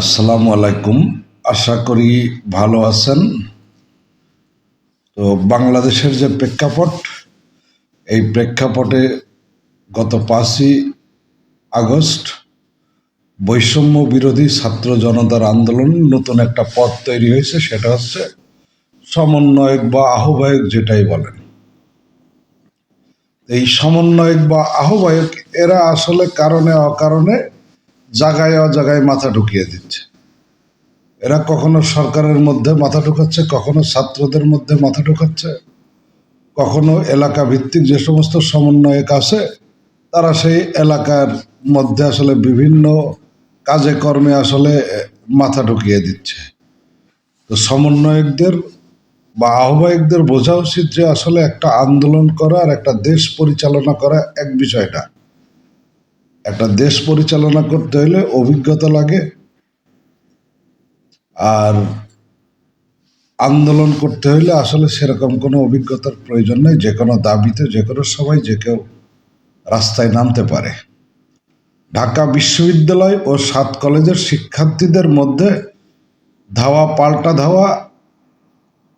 আসসালামু আলাইকুম। আশা করি ভালো আছেন। তো বাংলাদেশের যে প্রেক্ষাপট, এই প্রেক্ষাপটে গত পাঁচই আগস্ট বৈষম্য বিরোধী ছাত্র জনতার আন্দোলন নতুন একটা পথ তৈরি হয়েছে, সেটা হচ্ছে সমন্বয়ক বা আহ্বায়ক যেটাই বলেন। এই সমন্বয়ক বা আহ্বায়ক, এরা আসলে কারণে অকারণে জায়গায় অজায়গায় মাথা ঢুকিয়ে দিচ্ছে। এরা কখনো সরকারের মধ্যে মাথা ঢুকাচ্ছে, কখনো ছাত্রদের মধ্যে মাথা ঢুকাচ্ছে, কখনো এলাকা ভিত্তিক যে সমস্ত সমন্বয়ক আছে, তারা সেই এলাকার মধ্যে আসলে বিভিন্ন কাজে কর্মে আসলে মাথা ঢুকিয়ে দিচ্ছে। তো সমন্বয়কদের বা আহ্বায়কদের বোঝা উচিত যে আসলে একটা আন্দোলন করা আর একটা দেশ পরিচালনা করা এক বিষয়টা। একটা দেশ পরিচালনা করতে হলে অভিজ্ঞতা লাগে আর আন্দোলন করতে হলে আসলে সেরকম কোনো অভিজ্ঞতার প্রয়োজন নেই, যে কোনো দাবিতে, যে কোনো সময় যে কেউ রাস্তায় নামতে পারে। ঢাকা বিশ্ববিদ্যালয় ও সাত কলেজের শিক্ষার্থীদের মধ্যে ধাওয়া, পাল্টা ধাওয়া,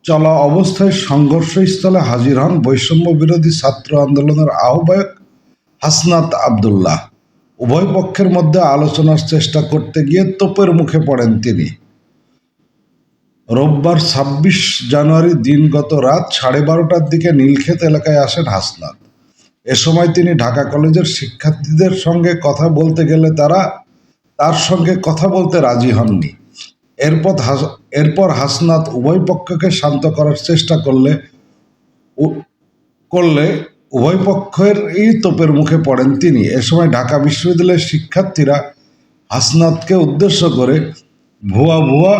চলা অবস্থায় সংঘর্ষস্থলে হাজির হন বৈষম্য বিরোধী ছাত্র আন্দোলনের আহ্বায়ক হাসনাত আবদুল্লাহ। উভয় পক্ষের মধ্যে আলোচনার চেষ্টা করতে গিয়ে তোপের মুখে পড়েন তিনি। রোববার ছাব্বিশ জানুয়ারি দিনগত রাত সাড়ে বারোটার দিকে নীলক্ষেত এলাকায় আসেন হাসনাত। এ সময় তিনি ঢাকা কলেজের শিক্ষার্থীদের সঙ্গে কথা বলতে গেলে তারা তার সঙ্গে কথা বলতে রাজি হননি। এরপর এরপর হাসনাত উভয় পক্ষকে শান্ত করার চেষ্টা করলে করলে উভয় পক্ষের এই তোপের মুখে পড়েন তিনি। এ সময় ঢাকা বিশ্ববিদ্যালয়ের শিক্ষার্থীরা হাসনাতকে উদ্দেশ্য করে ভুয়া ভুয়া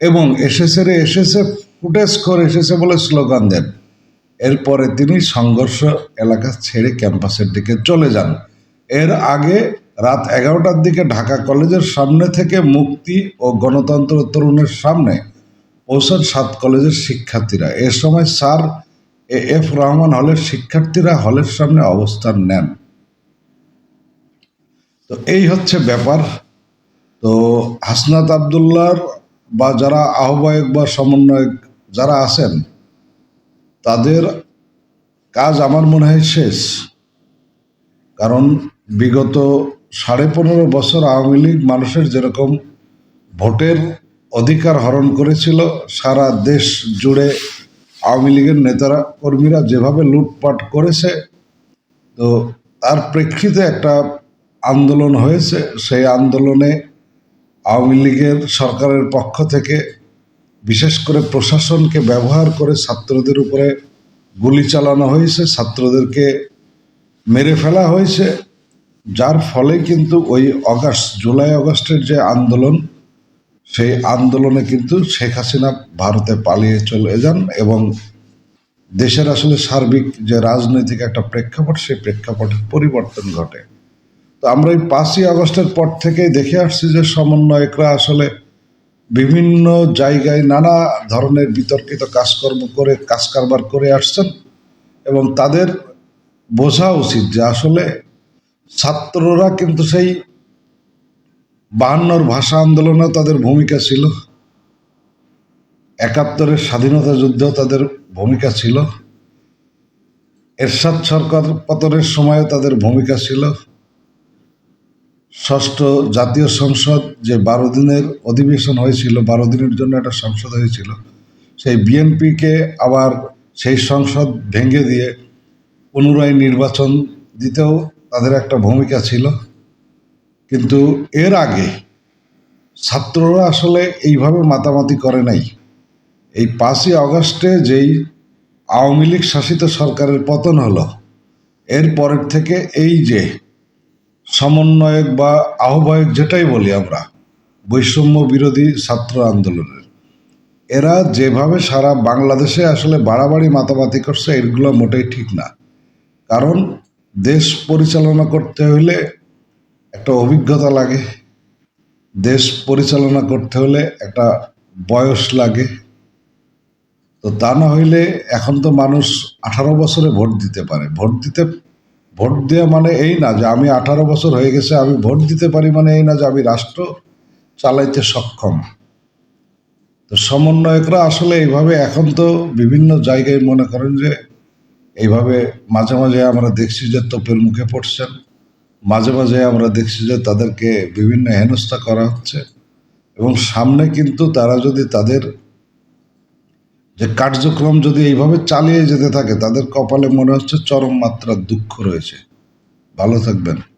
এবং এসেছে রে এসেছে ফুটেজ করে এসেছে বলে স্লোগান দেন। এরপরে তিনি সংঘর্ষ এলাকা ছেড়ে ক্যাম্পাসের দিকে চলে যান। এর আগে রাত এগারোটার দিকে ঢাকা কলেজের সামনে থেকে মুক্তি ও গণতন্ত্র তরুণের সামনে পৌঁছান সাত কলেজের শিক্ষার্থীরা। এ সময় স্যার এ এফ রহমান হলের শিক্ষার্থীরা হলের সামনে অবস্থান নেন। তো এই হচ্ছে ব্যাপার। তো হাসনাত আবদুল্লার বা যারা আহ্বায়ক বা সমন্বয়ক যারা আছেন, তাদের কাজ আমার মনে হয় শেষ। কারণ বিগত সাড়ে পনেরো বছর আওয়ামী লীগ মানুষের যেরকম ভোটের অধিকার হরণ করেছিল, সারা দেশ জুড়ে আওয়ামী লীগের নেতারা, কর্মীরা যেভাবে লুটপাট করেছে, তো তার প্রেক্ষিতে একটা আন্দোলন হয়েছে। সেই আন্দোলনে আওয়ামী লীগের সরকারের পক্ষ থেকে বিশেষ করে প্রশাসনকে ব্যবহার করে ছাত্রদের উপরে গুলি চালানো হয়েছে, ছাত্রদেরকে মেরে ফেলা হয়েছে। যার ফলে কিন্তু ওই অগাস্ট, জুলাই আগস্টের যে আন্দোলন সেই আন্দোলনে কিন্তু শেখ হাসিনা ভারতে পালিয়ে চলে যান এবং দেশের আসলে সার্বিক যে রাজনৈতিক একটা প্রেক্ষাপট, সেই প্রেক্ষাপটের পরিবর্তন ঘটে। তো আমরা এই পাঁচই আগস্টের পর থেকেই দেখে আসছি যে সমন্বয়করা আসলে বিভিন্ন জায়গায় নানা ধরনের বিতর্কিত কাজকর্ম করে, কাজ কারবার করে আসছেন এবং তাদের বোঝা উচিত যে আসলে ছাত্ররা কিন্তু সেই বাহান্নর ভাষা আন্দোলনে তাদের ভূমিকা ছিল। একাত্তরের স্বাধীনতা যুদ্ধেও তাদের ভূমিকা ছিল। এরশাদ সরকার পতনের সময়ও তাদের ভূমিকা ছিল। ষষ্ঠ জাতীয় সংসদ যে বারো দিনের অধিবেশন হয়েছিল, বারো দিনের জন্য একটা সংসদ হয়েছিল, সেই বিএনপিকে আবার সেই সংসদ ভেঙে দিয়ে পুনরায় নির্বাচন দিতেও তাদের একটা ভূমিকা ছিল। কিন্তু এর আগে ছাত্ররা আসলে এইভাবে মাতামাতি করে নাই। এই পাঁচই আগস্টে যেই আওয়ামী লীগ শাসিত সরকারের পতন হলো, এর পরের থেকে এই যে সমন্বয়ক বা আহ্বায়ক যেটাই বলি আমরা, বৈষম্য বিরোধী ছাত্র আন্দোলনের, এরা যেভাবে সারা বাংলাদেশে আসলে বাড়াবাড়ি মাতামাতি করছে, এগুলো মোটেই ঠিক না। কারণ দেশ পরিচালনা করতে হলে একটা অভিজ্ঞতা লাগে। দেশ পরিচালনা করতে হলে একটা বয়স লাগে। তো তা না হইলে এখন তো মানুষ আঠারো বছরে ভোট দিতে পারে। ভোট দিতে, ভোট দেওয়া মানে এই না যে আমি আঠারো বছর হয়ে গেছে, আমি ভোট দিতে পারি মানে এই না যে আমি রাষ্ট্র চালাইতে সক্ষম। তো সমন্বয়করা আসলে এইভাবে এখন তো বিভিন্ন জায়গায় মনে করেন যে এইভাবে মাঝে মাঝে আমরা দেখছি যে তোপের মুখে পড়ছেন। মাঝে মাঝে আমরা দেখছি যে তাদেরকে বিভিন্ন হেনস্থা করা হচ্ছে এবং সামনে কিন্তু তারা যদি তাদের যে কার্যক্রম যদি এইভাবে চালিয়ে যেতে থাকে, তাদের কপালে মনে হচ্ছে চরম মাত্রার দুঃখ রয়েছে। ভালো থাকবেন।